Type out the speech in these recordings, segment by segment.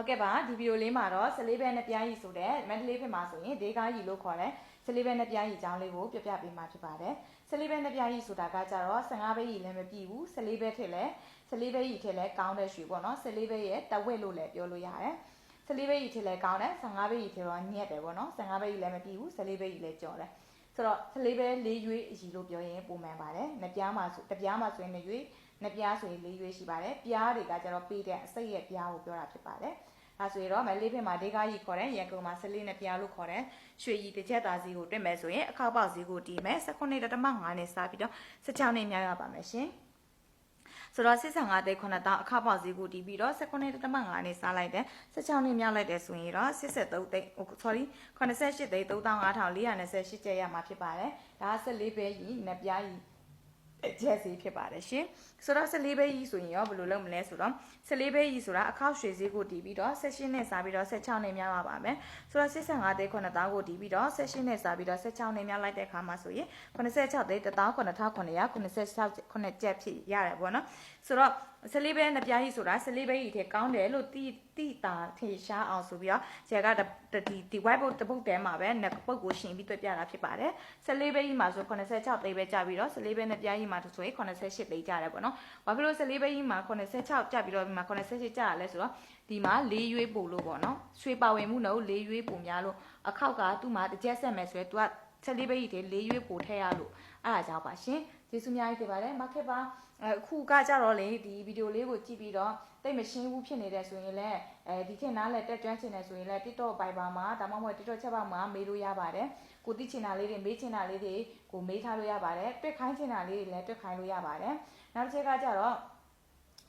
ဟုတ်ကဲ့ပါဒီဗီဒီယိုလေးမှာတော့ဆလေးဘဲနဲ့ပြားရီဆိုတဲ့မန္တလေးဖြစ်မှာဆိုရင်ဒေကားရီလို့ခေါ်တဲ့ဆလေးဘဲနဲ့ပြားရီအကြောင်းလေးကိုပြပြပေးမှာဖြစ်ပါတယ်ဆလေးဘဲနဲ့ပြားရီဆိုတာကကြတော့15ဘဲရီလည်းမပြည့်ဘူးဆလေးဘဲထက်လည်းဆလေးဘဲရီထက်လည်းကောင်းတဲ့ရွှေပေါ့နော်ဆလေးဘဲရဲ့တဝက်လို့လည်းပြောလို့ရတယ်ဆလေးဘဲရီထက်လည်းကောင်းတယ်15ဘဲရီထက်တော့ညက်တယ်ပေါ့နော်15ဘဲရီလည်းမပြည့်ဘူးဆလေးဘဲရီလည်းကြော်တယ် ဆိုတော့ဆလေးဘဲ၄ရွေးအရီလို့ပြောရင်ပုံမှန်ပါတယ်။နှစ်ပြားမှာဆိုတစ်ပြားမှာဆိုရင်2ရွေးနှစ်ပြားဆိုရင်၄ရွေးရှိပါတယ်။ပြားတွေကကျတော့ပေးတဲ့အစိတ်ရဲ့ပြားကိုပြောတာဖြစ်ပါတယ်။ဒါဆိုရင်တော့မလေးဖက်မှာဒေကာကြီးခေါ်တဲ့ရန်ကုန်မှာဆလေးနဲ့ပြားလို့ခေါ်တဲ့ရွှေကြီးတစ်ချက်သားစီကိုတွင်မယ်ဆိုရင်အခောက်ပေါက်စီကိုတီးမယ်19.5နဲ့စပြီးတော့16နဲ့များရပါမယ်ရှင်။ ဆိုတော့85သိန်း9တောင်းအခပေါက်ဈေးကိုတီးပြီးတော့19.5နဲ့စားလိုက်တယ်16နဲ့မြောက်လိုက်တယ်ဆိုရင်တော့83သိန်း sorry 88သိန်း35,428ကျပ်ရမှာဖြစ်ပါတယ်ဒါက14ပဲကြီးနှစ်ပြားကြီး ကျက်စီဖြစ်ပါတယ်ရှင်ဆိုတော့14ဘဲကြီးဆိုရင်ရောဘယ်လိုလုပ်မလဲဆိုတော့14ဘဲကြီးဆိုတာအခောက်ရွှေဈေးကိုတီးပြီးတော့16နဲ့စားပြီးတော့16နဲ့များပါပါမယ်ဆိုတော့85သိန်း9000ကိုတီးပြီးတော့16နဲ့စားပြီးတော့16နဲ့များလိုက်တဲ့အခါမှာဆိုရင်86သိန်း18986 9ကျက်ဖြစ်ရတယ်ပေါ့နော်ဆိုတော့ဆလေးဘဲနှစ်ပြားကြီးဆိုတာဆလေးဘဲကြီးထဲကောင်းတယ်လို့တိတိတာထေရှားအောင်ဆိုပြီးတော့ဇေကဒီဒီ white board တပုတ်တဲမှာပဲနှစ်ပုတ်ကိုရှင်ပြီးတွေ့ပြတာဖြစ်ပါတယ်ဆလေးဘဲကြီးမှာဆို86သိန်းပဲကြာပြီးတော့ဆလေးဘဲနှစ်ပြားကြီးမှာဆိုရင်88သိန်းကြာတယ်ပေါ့နော်ဘာဖြစ်လို့ဆလေးဘဲကြီးမှာ86ကြာပြီးတော့ဒီမှာ88ကြာရလဲဆိုတော့ဒီမှာ၄ရွေးပို့လို့ပေါ့နော်ရွှေပါဝင်မှုနဲ့၄ရွေးပို့များလို့အခောက်ကသူ့မှာတစ်ချက်ဆက်မယ်ဆိုရင် तू က ချက်လေးပဲကြီးတွေ၄ရွေးပို့ထည့်ရလို့အဲ့ဒါကြောင့်ပါရှင်ကျေးဇူးများကြီးတင်ပါတယ်မခက်ပါအခုကကြတော့လေဒီဗီဒီယိုလေးကိုကြည့်ပြီးတော့တိတ်မရှင်းဘူးဖြစ်နေတယ်ဆိုရင်လည်းအဲဒီထက်နားလဲတက်ကျွမ်းချင်တယ်ဆိုရင်လည်း TikTok Viber မှာဒါမှမဟုတ် TikTok ချက်ပါမှာမေးလို့ရပါတယ်ကိုသိချင်တာလေးတွေမေးချင်တာလေးတွေကိုမေးထားလို့ရပါတယ်တွေ့ခိုင်းချင်တာလေးတွေလည်းတွေ့ခိုင်းလို့ရပါတယ်နောက်တစ်ချက်ကကြတော့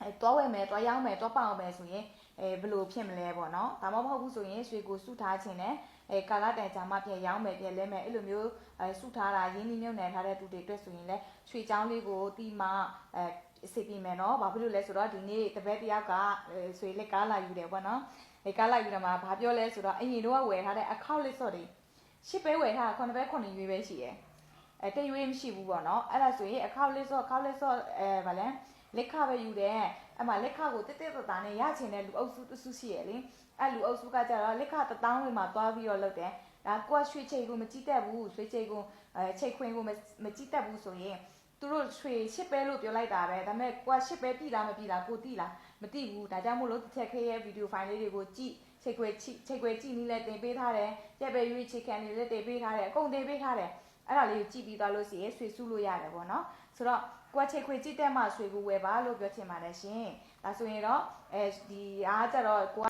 အဲတွားဝယ်မယ်တွားရောင်းမယ်တွားပေါအောင်မယ်ဆိုရင်အဲဘယ်လိုဖြစ်မလဲပေါ့နော်ဒါမှမဟုတ်ဘူးဆိုရင်ရွှေကိုစုထားခြင်းနဲ့အဲကာလာတန်ဂျာမပြရောင်းမယ်ပြလဲမယ်အဲ့လိုမျိုးအဲစုထားတာရင်းနှီးမြုပ်နှံထားတဲ့သူတွေအတွက်ဆိုရင်လည်းရွှေချောင်းလေးကိုတီမှအဲစိတ်ပြမယ်နော်ဘာဖြစ်လို့လဲဆိုတော့ဒီနေ့တပည့်တယောက်ကဆွေလက်ကားလာယူတယ်ပေါ့နော်အဲကားလာယူတယ်မှာဘာပြောလဲဆိုတော့အရင်တော့ဝယ်ထားတဲ့အခောက်လစ်စော့တွေရှစ်ပဲဝယ်ထားခုနှစ်ပဲခုနှစ်ရွေးပဲရှိတယ်အဲတရွေးမရှိဘူးပေါ့နော်အဲ့ဒါဆိုရင်အခောက်လစ်စော့အခောက်လစ်စော့အဲဗာလဲ လက်ခပဲယူတယ်အဲ့မှာလက်ခကိုတက်တက်တတာနဲ့ရချင်တဲ့လူအုပ်စုတစုရှိရလေအဲ့လူအုပ်စုကကြတော့လက်ခတထောင်းဝင်မှာသွားပြီးတော့လုပ်တယ်ဒါကိုကရွှေချိတ်ကိုမကြည့်တတ်ဘူးရွှေချိတ်ကိုအဲချိတ်ခွင်းကိုမကြည့်တတ်ဘူးဆိုရင်သူတို့ရွှေရှစ်ပဲလို့ပြောလိုက်တာပဲဒါပေမဲ့ကိုကရှစ်ပဲပြည်လားမပြည်လားကိုတိလားမတိဘူးဒါကြောင့်မို့လို့တစ်ချက်ခဲရဲ့ဗီဒီယိုဖိုင်လေးတွေကိုကြည့်ချိတ်ခွဲချိတ်ခွဲကြည့်နီးလဲတင်ပေးထားတယ်ရက်ပဲရွေးချိတ်ခံနေလဲတင်ပေးထားတယ်အကုန်တင်ပေးထားတယ်အဲ့ဒါလေးကိုကြည့်ပြီးသွားလို့ရှိရင်ဆွေစုလို့ရတယ်ပေါ့နော် ဆိုတော့ကိုကချိတ်ခွေကြည့်တဲ့မှဆွေကိုဝယ်ပါလို့ပြောချင်ပါတယ်ရှင်ဒါဆိုရင်တော့အဲဒီအားကြတော့ကို